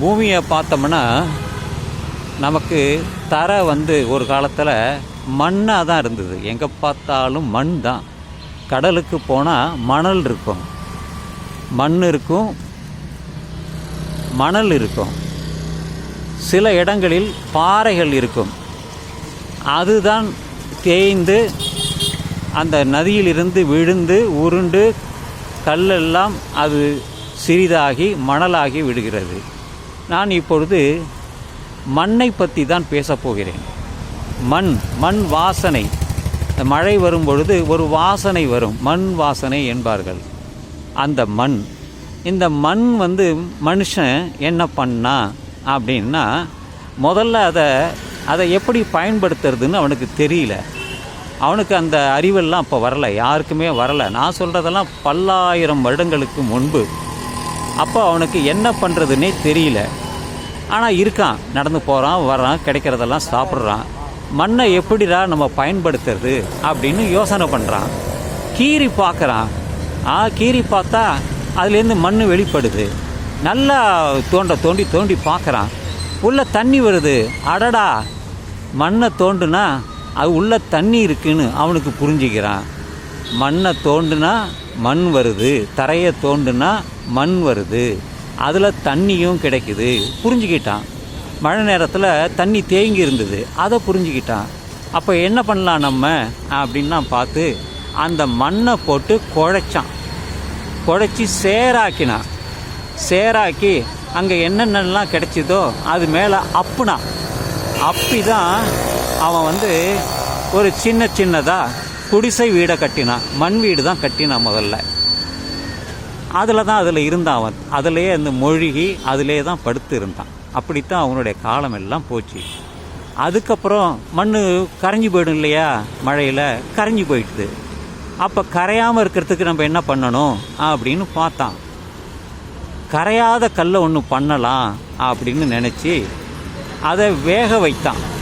பூமியை பார்த்தோம்னா நமக்கு தரை வந்து ஒரு காலத்தில் மண்ணாக தான் இருந்தது. எங்கே பார்த்தாலும் மண் தான். கடலுக்கு போனால் மணல் இருக்கும். மண் இருக்கும் மணல் இருக்கும். சில இடங்களில் பாறைகள் இருக்கும். அதுதான் தேய்ந்து அந்த நதியிலிருந்து விழுந்து உருண்டு கல்லெல்லாம் அது சிறிதாகி மணலாகி விடுகிறது. நான் இப்பொழுது மண்ணை பற்றி தான் பேசப் போகிறேன். மண் மண் வாசனை. மழை வரும் பொழுது ஒரு வாசனை வரும். மண் வாசனை என்பார்கள். அந்த மண். இந்த மண் வந்து மனுஷன் என்ன பண்ணா அப்படின்னா முதல்ல அதை அதை எப்படி பயன்படுத்துறதுன்னு அவனுக்கு தெரியல. அவனுக்கு அந்த அறிவெல்லாம் அப்போ வரலை. யாருக்குமே வரலை. நான் சொல்கிறதெல்லாம் பல்லாயிரம் வருடங்களுக்கு முன்பு. அப்போ அவனுக்கு என்ன பண்ணுறதுன்னே தெரியல. ஆனால் இருக்கான் நடந்து போகிறான் வர்றான் கிடைக்கிறதெல்லாம் சாப்பிட்றான். மண்ணை எப்படிடா நம்ம பயன்படுத்துறது அப்படின்னு யோசனை பண்ணுறான் கீறி பார்க்குறான். ஆ கீறி பார்த்தா அதுலேருந்து மண் வெளிப்படுது. நல்லா தோண்ட தோண்டி தோண்டி பார்க்குறான். உள்ளே தண்ணி வருது. அடடா மண்ணை தோண்டுனா அது உள்ளே தண்ணி இருக்குன்னு அவனுக்கு புரிஞ்சுக்கிறான். மண்ணை தோண்டுனா மண் வருது. தரையை தோண்டுனா மண் வருது. அதில் தண்ணியும் கிடைக்குது. புரிஞ்சுக்கிட்டான். மழை நேரத்தில் தண்ணி தேங்கி இருந்தது. அதை புரிஞ்சுக்கிட்டான். அப்போ என்ன பண்ணலாம் நம்ம? அப்படின்னா பார்த்து அந்த மண்ணை போட்டு குழைச்சான். குழைச்சி சேராக்கினான். சேராக்கி அங்கே என்னென்னலாம் கிடைச்சிதோ அது மேலே அப்புனா அப்பி தான் அவன் வந்து ஒரு சின்ன சின்னதாக குடிசை வீடை கட்டினான். மண் வீடு தான் கட்டினான் முதல்ல. அதில் தான் அதில் இருந்தான் அவன். அதிலேயே அந்த மொழிகி அதிலே தான் படுத்து இருந்தான். அப்படித்தான் அவனுடைய காலம் எல்லாம் போச்சு. அதுக்கப்புறம் மண் கரைஞ்சி போயிடும் இல்லையா? மழையில் கரைஞ்சி போயிடுது அப்போ கரையாமல் இருக்கிறதுக்கு நம்ம என்ன பண்ணணும் அப்படின்னு பார்த்தான். கரையாத கல்லை ஒன்று பண்ணலாம் அப்படின்னு நினச்சி அதை வேக வைத்தான்.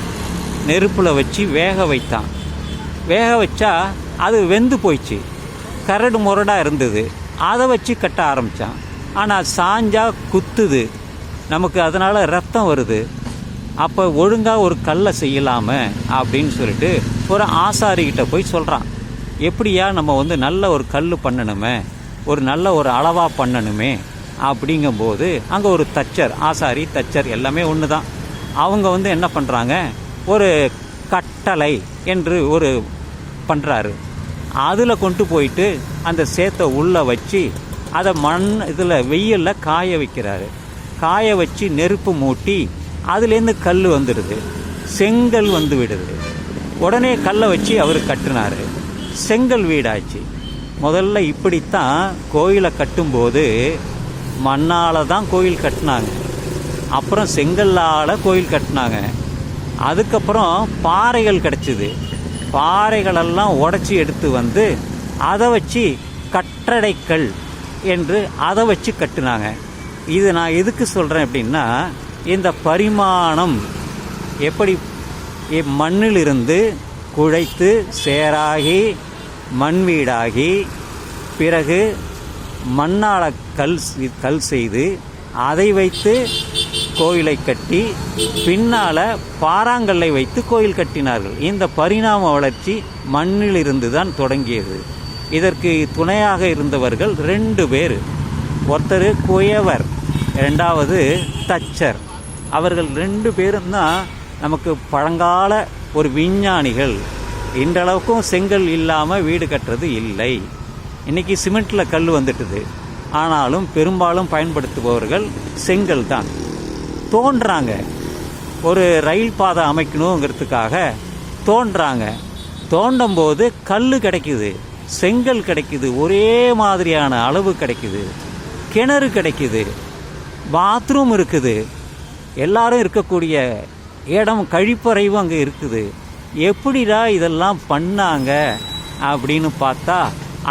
நெருப்பில் வச்சு வேக வைத்தான். வேக வச்சா அது வெந்து போயிடுச்சு. கரடு முரடாக இருந்தது. அதை வச்சு கட்ட ஆரம்பித்தான் ஆனால் சாஞ்சா குத்துது. நமக்கு அதனால் ரத்தம் வருது. அப்போ ஒழுங்காக ஒரு கல்லை செய்யலாம அப்படின்னு சொல்லிட்டு ஒரு ஆசாரிக்கிட்ட போய் சொல்கிறான் எப்படியா நம்ம வந்து நல்ல ஒரு கல் பண்ணணுமே ஒரு நல்ல ஒரு அளவாக பண்ணணுமே அப்படிங்கும்போது அங்கே ஒரு தச்சர் ஆசாரி தச்சர் எல்லாமே ஒன்று தான் அவங்க வந்து என்ன பண்ணுறாங்க ஒரு கட்டளை என்று ஒரு பண்ணுறாரு அதில் கொண்டு போயிட்டு அந்த சேத்தை உள்ளே வச்சு அதை மண் இதில் வெயிலில் காய வைக்கிறாரு. காய வச்சு நெருப்பு மூட்டி அதுலேருந்து கல் வந்துடுது. செங்கல் வந்து விடுது. உடனே கல்லை வச்சு அவர் கட்டினார். செங்கல் வீடாச்சு. முதல்ல இப்படித்தான் கோயிலை கட்டும்போது மண்ணால் தான் கோயில் கட்டினாங்க. அப்புறம் செங்கல்லால் கோயில் கட்டினாங்க. அதுக்கப்புறம் பாறைகள் கிடச்சிது. பாறைகளெல்லாம் உடச்சி எடுத்து வந்து அதை வச்சு கட்டடைக்கல் என்று அதை வச்சு கட்டினாங்க. இது நான் எதுக்கு சொல்கிறேன் அப்படின்னா இந்த பரிமாணம் எப்படி மண்ணிலிருந்து குழைத்து சேராகி மண் வீடாகி பிறகு மண்ணால கல் கல் செய்து அதை வைத்து கோயிலை கட்டி பின்னால பாறாங்கல்லை வைத்து கோயில் கட்டினார்கள். இந்த பரிணாம வளர்ச்சி மண்ணிலிருந்து தான் தொடங்கியது. இதற்கு துணையாக இருந்தவர்கள் ரெண்டு பேர். ஒருத்தர் குயவர் ரெண்டாவது தச்சர். அவர்கள் ரெண்டு பேரும் தான் நமக்கு பழங்கால ஒரு விஞ்ஞானிகள். இன்றளவுக்கும் செங்கல் இல்லாமல் வீடு கட்டுறது இல்லை. இன்னைக்கு சிமெண்ட்டில் கல் வந்துட்டுது. ஆனாலும் பெரும்பாலும் பயன்படுத்துபவர்கள் செங்கல் தான் தோன்றாங்க. ஒரு ரயில் பாதை அமைக்கணுங்கிறதுக்காக தோன்றாங்க. தோண்டும் போது கல் கிடைக்குது செங்கல் கிடைக்குது ஒரே மாதிரியான அளவு கிடைக்குது கிணறு கிடைக்குது பாத்ரூம் இருக்குது. எல்லாரும் இருக்கக்கூடிய இடம் கழிப்பறையும் அங்கே இருக்குது. எப்படிடா இதெல்லாம் பண்ணாங்க அப்படின்னு பார்த்தா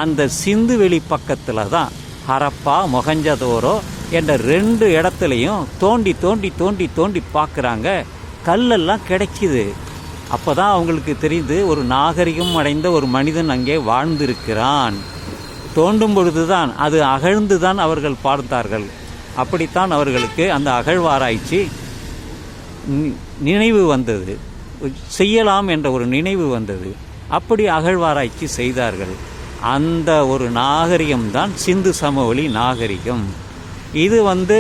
அந்த சிந்துவெளி பக்கத்தில் தான் ஹரப்பா மொகஞ்சதோரோ என்ற ரெண்டு இடத்துலையும் தோண்டி தோண்டி தோண்டி தோண்டி பார்க்குறாங்க கல்லெல்லாம் கிடைக்கிது. அப்போ தான் அவங்களுக்கு தெரிந்து ஒரு நாகரிகம் அடைந்த ஒரு மனிதன் அங்கே வாழ்ந்திருக்கிறான். தோண்டும் பொழுதுதான் அது அகழ்ந்து தான் அவர்கள் பார்த்தார்கள். அப்படித்தான் அவர்களுக்கு அந்த அகழ்வாராய்ச்சி நினைவு வந்தது. செய்யலாம் என்ற ஒரு நினைவு வந்தது. அப்படி அகழ்வாராய்ச்சி செய்தார்கள். அந்த ஒரு நாகரிகம்தான் சிந்து சமவெளி நாகரிகம். இது வந்து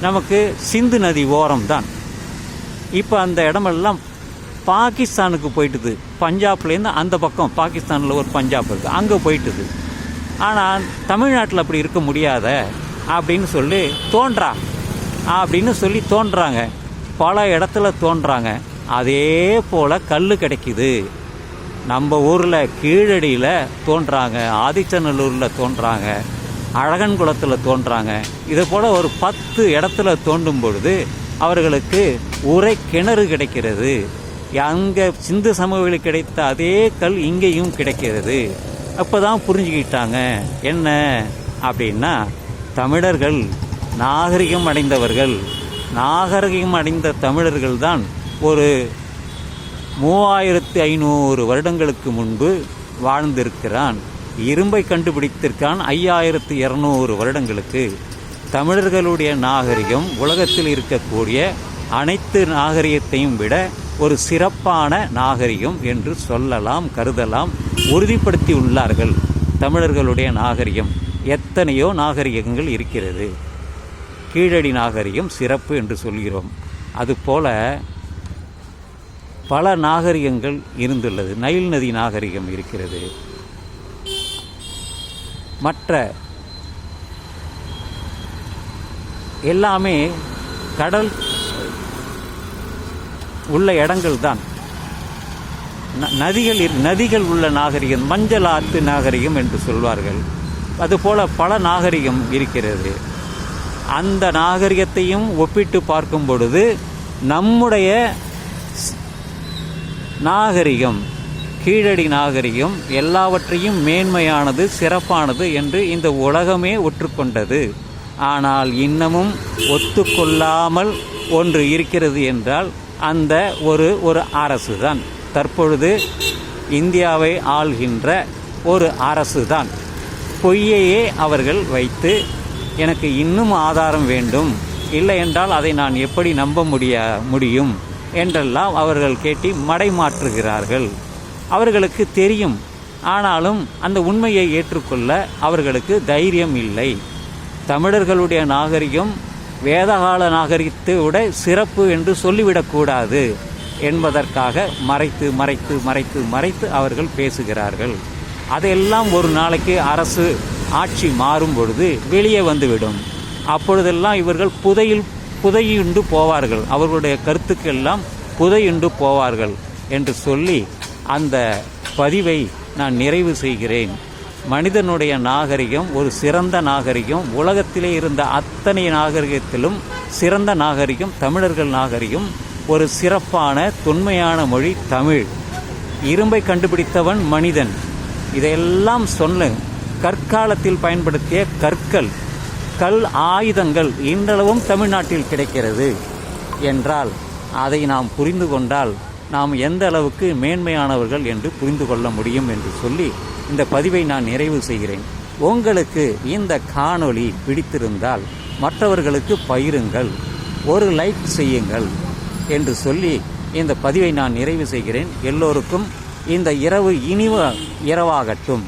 நமக்கு சிந்து நதி ஓரம் தான் இப்போ அந்த இடமெல்லாம் பாகிஸ்தானுக்கு போயிட்டுது. பஞ்சாப்லேருந்து அந்த பக்கம் பாகிஸ்தானில் ஒரு பஞ்சாப் இருக்குது அங்கே போயிட்டுது. ஆனால் தமிழ்நாட்டில் அப்படி இருக்க முடியாத அப்படின்னு சொல்லி தோன்றா. அப்படின்னு சொல்லி தோன்றாங்க. பல இடத்துல தோன்றாங்க. அதே போல் கல் கிடைக்குது. நம்ம ஊரில் கீழடியில் தோன்றாங்க. ஆதிச்சநல்லூரில் தோன்றாங்க. அழகன் குளத்தில் தோன்றாங்க. இதை போல் ஒரு பத்து இடத்துல தோண்டும் பொழுது அவர்களுக்கு உரை கிணறு கிடைக்கிறது. அங்கே சிந்து சமவெளி கிடைத்த அதே கல் இங்கேயும் கிடைக்கிறது. அப்போ தான் புரிஞ்சுக்கிட்டாங்க என்ன? அப்படின்னா தமிழர்கள் நாகரிகம் அடைந்தவர்கள். நாகரிகம் அடைந்த தமிழர்கள் தான் ஒரு மூவாயிரத்து ஐநூறு வருடங்களுக்கு முன்பு வாழ்ந்திருக்கிறான். இரும்பை கண்டுபிடித்திருக்கான் ஐயாயிரத்து இரநூறு வருடங்களுக்கு. தமிழர்களுடைய நாகரிகம் உலகத்தில் இருக்கக்கூடிய அனைத்து நாகரிகத்தையும் விட ஒரு சிறப்பான நாகரிகம் என்று சொல்லலாம் கருதலாம் உறுதிப்படுத்தி உள்ளார்கள் தமிழர்களுடைய நாகரிகம். எத்தனையோ நாகரிகங்கள் இருக்கிறது. கீழடி நாகரிகம் சிறப்பு என்று சொல்கிறோம். அதுபோல பல நாகரிகங்கள் இருந்துள்ளது. நைல் நதி நாகரிகம் இருக்கிறது. மற்ற எல்லாமே கடல் உள்ள இடங்கள் தான் நதிகள் நதிகள் உள்ள நாகரிகம் மஞ்சள் ஆற்று நாகரிகம் என்று சொல்வார்கள். அதுபோல பல நாகரிகம் இருக்கிறது. அந்த நாகரிகத்தையும் ஒப்பிட்டு பார்க்கும் பொழுது நம்முடைய நாகரிகம் கீழடி நாகரிகம் எல்லாவற்றையும் மேன்மையானது சிறப்பானது என்று இந்த உலகமே ஒற்றுக்கொண்டது. ஆனால் இன்னமும் ஒத்துக்கொள்ளாமல் ஒன்று இருக்கிறது என்றால் அந்த ஒரு ஒரு அரசு தான் தற்பொழுது இந்தியாவை ஆள்கின்ற ஒரு அரசு தான் பொய்யையே அவர்கள் வைத்து எனக்கு இன்னும் ஆதாரம் வேண்டும். இல்லை என்றால் அதை நான் எப்படி நம்ப முடிய முடியும்? என்றெல்லாம் அவர்கள் கேட்டி மடைமாற்றுகிறார்கள். அவர்களுக்கு தெரியும். ஆனாலும் அந்த உண்மையை ஏற்றுக்கொள்ள அவர்களுக்கு தைரியம் இல்லை. தமிழர்களுடைய நாகரிகம் வேதகால நாகரிகத்தை விட சிறப்பு என்று சொல்லிவிடக்கூடாது என்பதற்காக மறைத்து மறைத்து மறைத்து மறைத்து அவர்கள் பேசுகிறார்கள். அதையெல்லாம் ஒரு நாளைக்கு அரசு ஆட்சி மாறும் பொழுது வெளியே வந்துவிடும். அப்பொழுதெல்லாம் இவர்கள் புதையில் புதையுண்டு போவார்கள். அவர்களுடைய கருத்துக்கெல்லாம் புதையுண்டு போவார்கள் என்று சொல்லி அந்த பதிவை நான் நிறைவு செய்கிறேன். மனிதனுடைய நாகரிகம் ஒரு சிறந்த நாகரிகம். உலகத்திலே இருந்த அத்தனை நாகரிகத்திலும் சிறந்த நாகரிகம் தமிழர்கள் நாகரிகம். ஒரு சிறப்பான தொன்மையான மொழி தமிழ். இரும்பை கண்டுபிடித்தவன் மனிதன். இதையெல்லாம் சொன்ன கற்காலத்தில் பயன்படுத்திய கற்கள் கல் ஆயுதங்கள் இன்றளவும் தமிழ்நாட்டில் கிடைக்கிறது. என்றால் அதை நாம் புரிந்து கொண்டால் நாம் எந்த அளவுக்கு மேன்மையானவர்கள் என்று புரிந்து கொள்ள முடியும் என்று சொல்லி இந்த பதிவை நான் நிறைவு செய்கிறேன். உங்களுக்கு இந்த காணொளி பிடித்திருந்தால் மற்றவர்களுக்கு பயிருங்கள் ஒரு லைக் செய்யுங்கள் என்று சொல்லி இந்த பதிவை நான் நிறைவு செய்கிறேன். எல்லோருக்கும் இந்த இரவு இனிவ இரவாகட்டும்.